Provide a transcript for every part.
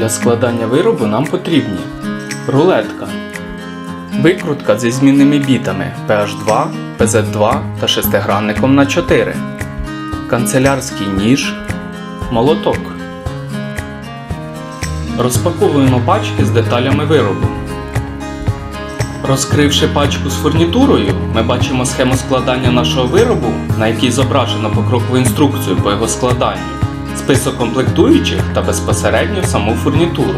Для складання виробу нам потрібні. Рулетка, викрутка зі змінними бітами PH2, PZ2 та шестигранником на 4, канцелярський ніж, молоток. Розпаковуємо пачки з деталями виробу. Розкривши пачку з фурнітурою, ми бачимо схему складання нашого виробу, на якій зображено покрокову інструкцію по його складанню, список комплектуючих та безпосередньо саму фурнітуру.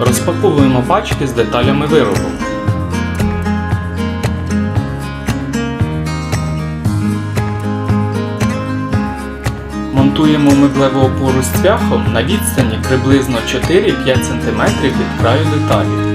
Розпаковуємо пачки з деталями виробу. Монтуємо меблеву опору з цвяхом на відстані приблизно 4-5 см від краю деталі.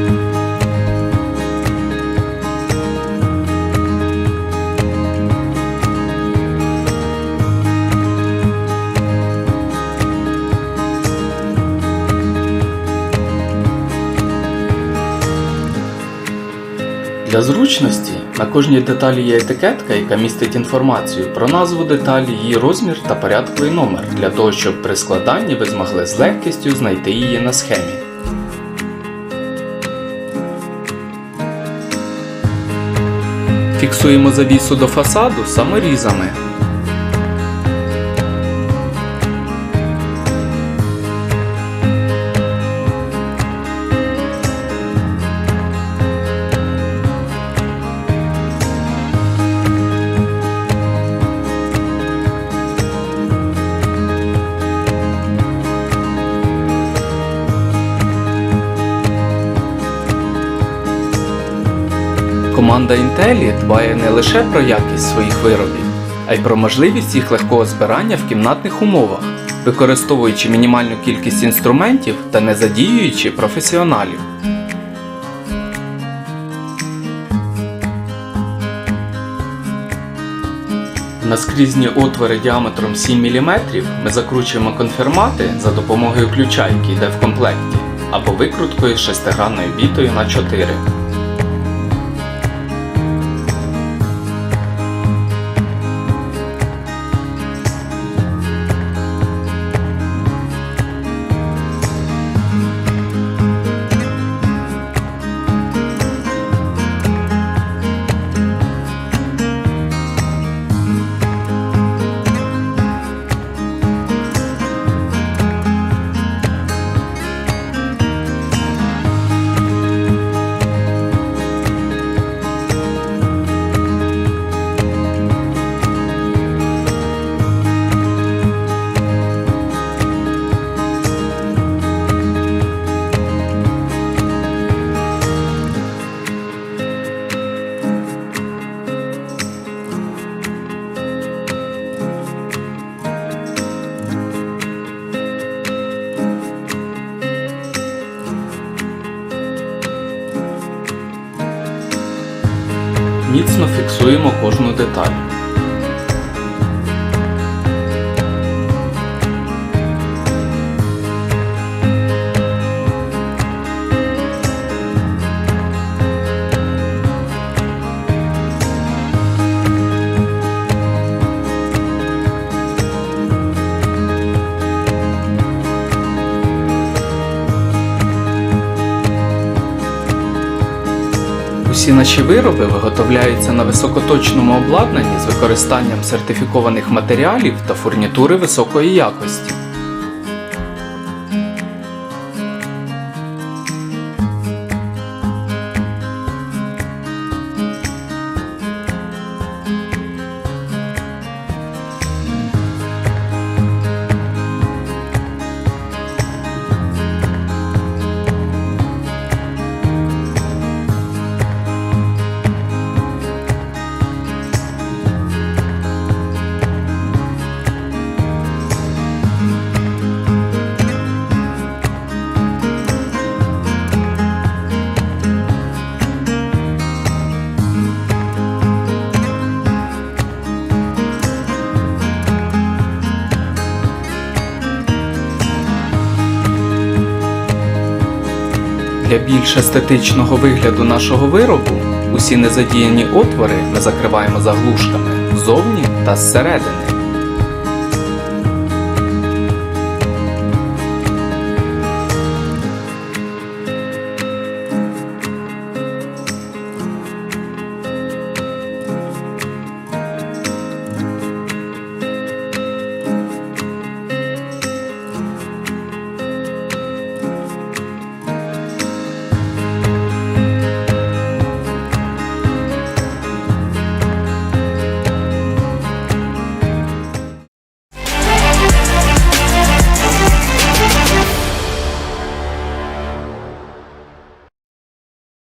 Для зручності на кожній деталі є етикетка, яка містить інформацію про назву деталі, її розмір та порядковий номер, для того, щоб при складанні ви змогли з легкістю знайти її на схемі. Фіксуємо завісу до фасаду саморізами. Команда Intelli дбає не лише про якість своїх виробів, а й про можливість їх легкого збирання в кімнатних умовах, використовуючи мінімальну кількість інструментів та не задіюючи професіоналів. Наскрізні отвори діаметром 7 мм ми закручуємо конфермати за допомогою ключа, який йде в комплекті, або викруткою шестигранною бітою на 4. Фіксуємо кожну деталь. Усі наші вироби виготовляються на високоточному обладнанні з використанням сертифікованих матеріалів та фурнітури високої якості. Для більш естетичного вигляду нашого виробу усі незадіяні отвори ми закриваємо заглушками ззовні та зсередини.